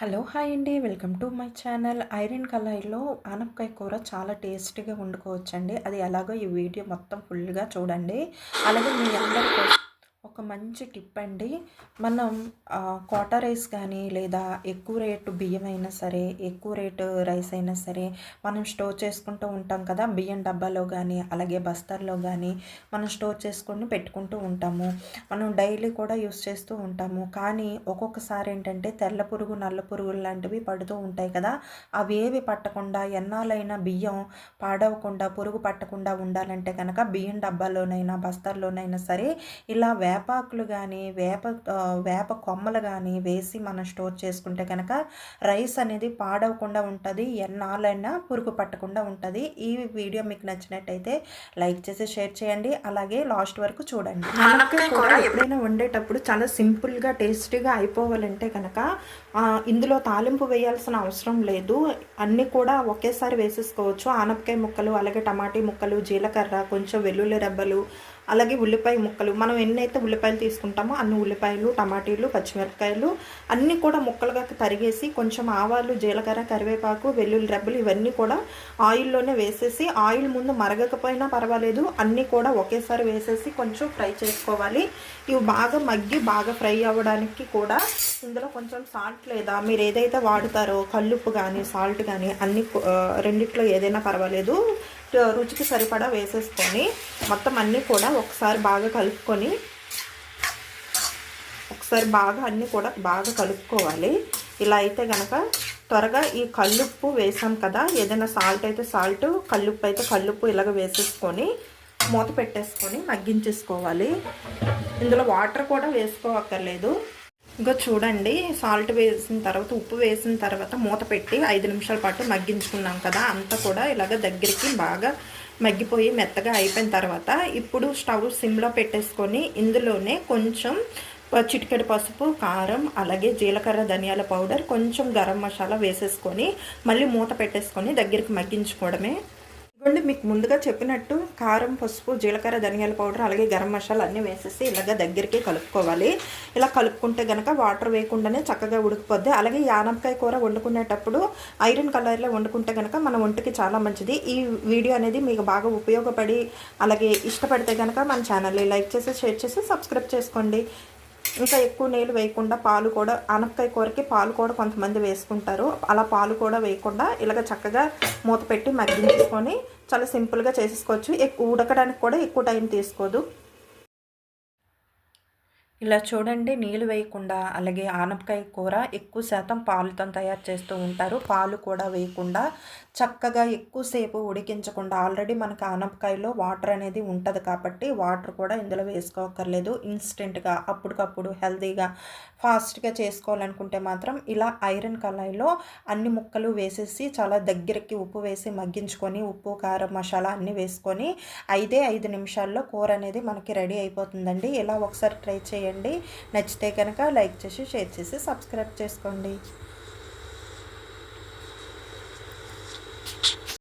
Hello hi అండి. Welcome to my channel. Iron కళాయిలో ఆనపకాయ కూర చాలా టేస్టీగా వండుకోవచ్చండి. అది ఎలాగో ఈ వీడియో మొత్తం ఫుల్గా చూడండి. అలాగే మీ అందరి కోసం ఒక మంచి టిప్ అండి. మనం కోటా రైస్ కానీ లేదా ఎక్కువ రేటు బియ్యం అయినా సరే ఎక్కువ రేటు రైస్ అయినా సరే మనం స్టోర్ చేసుకుంటూ ఉంటాం కదా. బియ్యం డబ్బాలో కానీ అలాగే బస్తాల్లో కానీ మనం స్టోర్ చేసుకొని పెట్టుకుంటూ ఉంటాము. మనం డైలీ కూడా యూస్ చేస్తూ ఉంటాము. కానీ ఒక్కొక్కసారి ఏంటంటే తెల్ల పురుగు నల్ల పురుగులు లాంటివి పడుతూ ఉంటాయి కదా. అవి ఏవి పట్టకుండా ఎన్నాలైనా బియ్యం పాడవకుండా పురుగు పట్టకుండా ఉండాలంటే కనుక బియ్యం డబ్బాలోనైనా బస్తాల్లోనైనా సరే ఇలా వేపాకులు కానీ వేప వేప కొమ్మలు కానీ వేసి మనం స్టోర్ చేసుకుంటే కనుక రైస్ అనేది పాడవకుండా ఉంటుంది. ఎన్నాళ్ళైనా పురుగు పట్టకుండా ఉంటుంది. ఈ వీడియో మీకు నచ్చినట్టయితే లైక్ చేసి షేర్ చేయండి. అలాగే లాస్ట్ వరకు చూడండి. కూడా ఎప్పుడైనా వండేటప్పుడు చాలా సింపుల్గా టేస్టీగా అయిపోవాలంటే కనుక ఇందులో తాలింపు వేయాల్సిన అవసరం లేదు. అన్నీ కూడా ఒకేసారి వేసేసుకోవచ్చు. ఆనపకాయ ముక్కలు అలాగే టమాటీ ముక్కలు జీలకర్ర కొంచెం వెల్లుల్లి రెబ్బలు అలాగే ఉల్లిపాయ ముక్కలు. మనం ఎన్నైతే ఉల్లిపాయలు తీసుకుంటామో అన్ని ఉల్లిపాయలు టమాటీలు పచ్చిమిరపకాయలు అన్నీ కూడా ముక్కలుగా తరిగేసి కొంచెం ఆవాలు జీలకర్ర కరివేపాకు వెల్లుల్లి రెబ్బలు ఇవన్నీ కూడా ఆయిల్లోనే వేసేసి ఆయిల్ ముందు మరగకపోయినా పర్వాలేదు. అన్నీ కూడా ఒకేసారి వేసేసి కొంచెం ఫ్రై చేసుకోవాలి. ఇవి బాగా మగ్గి బాగా ఫ్రై అవ్వడానికి కూడా ఇందులో కొంచెం సాల్ట్ లేదా మీరు ఏదైతే వాడుతారో కల్లుప్పు కానీ సాల్ట్ కానీ అన్ని రెండిట్లో ఏదైనా పర్వాలేదు. రుచికి సరిపడా వేసేసుకొని మొత్తం అన్నీ కూడా ఒకసారి బాగా కలుపుకొని ఒకసారి బాగా అన్నీ కూడా బాగా కలుపుకోవాలి. ఇలా అయితే కనుక త్వరగా ఈ కల్లుప్పు వేసాం కదా ఏదైనా సాల్ట్ అయితే సాల్ట్ కల్లుప్పు అయితే కల్లుప్పు ఇలాగ వేసేసుకొని మూత పెట్టేసుకొని మగ్గించేసుకోవాలి. ఇందులో వాటర్ కూడా వేసుకోవక్కర్లేదు ఇంకా చూడండి సాల్ట్ వేసిన తర్వాత ఉప్పు వేసిన తర్వాత మూత పెట్టి ఐదు నిమిషాల పాటు మగ్గించుకున్నాం కదా. అంతా కూడా ఇలాగ దగ్గరికి బాగా మగ్గిపోయి మెత్తగా అయిపోయిన తర్వాత ఇప్పుడు స్టవ్ సిమ్లో పెట్టేసుకొని ఇందులోనే కొంచెం చిటికెడు పసుపు కారం అలాగే జీలకర్ర ధనియాల పౌడర్ కొంచెం గరం మసాలా వేసేసుకొని మళ్ళీ మూత పెట్టేసుకొని దగ్గరికి మగ్గించుకోవడమే ఇదిగోండి మీకు ముందుగా చెప్పినట్టు కారం పసుపు జీలకర్ర ధనియాల పౌడర్ అలాగే గరం మసాలా అన్నీ వేసేసి ఇలాగ దగ్గరికి కలుపుకోవాలి. ఇలా కలుపుకుంటే కనుక వాటర్ వేయకుండానే చక్కగా ఉడికిపోద్ది. అలాగే యానపకాయ కూర వండుకునేటప్పుడు ఐరన్ కలర్లో వండుకుంటే కనుక మన ఒంటికి చాలా మంచిది. ఈ వీడియో అనేది మీకు బాగా ఉపయోగపడి అలాగే ఇష్టపడితే కనుక మన ఛానల్ని లైక్ చేసి షేర్ చేసి సబ్స్క్రైబ్ చేసుకోండి. ఇంకా ఎక్కువ నీళ్ళు వేయకుండా పాలు కూడా అనపకాయ కూరకి పాలు కూడా కొంతమంది వేసుకుంటారు. అలా పాలు కూడా వేయకుండా ఇలాగ చక్కగా మూత పెట్టి మగ్గించుకొని చాలా సింపుల్గా చేసేసుకోవచ్చు. ఉడకడానికి కూడా ఎక్కువ టైం తీసుకోదు. ఇలా చూడండి నీళ్ళు వేయకుండా అలాగే ఆనపకాయ కూర ఎక్కువ శాతం పాలుతో తయారు చేస్తూ ఉంటారు. పాలు కూడా వేయకుండా చక్కగా ఎక్కువసేపు ఉడికించకుండా ఆల్రెడీ మనకు ఆనపకాయలో వాటర్ అనేది ఉంటుంది కాబట్టి వాటర్ కూడా ఇందులో వేసుకోకర్లేదు ఇన్స్టెంట్గా అప్పటికప్పుడు హెల్తీగా ఫాస్ట్గా చేసుకోవాలనుకుంటే మాత్రం ఇలా ఐరన్ కళాయిలో అన్ని ముక్కలు వేసేసి చాలా దగ్గరికి ఉప్పు వేసి మగ్గించుకొని ఉప్పు కారం మసాలా అన్నీ వేసుకొని ఐదే ఐదు నిమిషాల్లో కూర అనేది మనకి రెడీ అయిపోతుందండి. ఇలా ఒకసారి ట్రై చేయండి. నచ్చితే కనుక లైక్ చేసి షేర్ చేసి సబ్స్క్రైబ్ చేసుకోండి.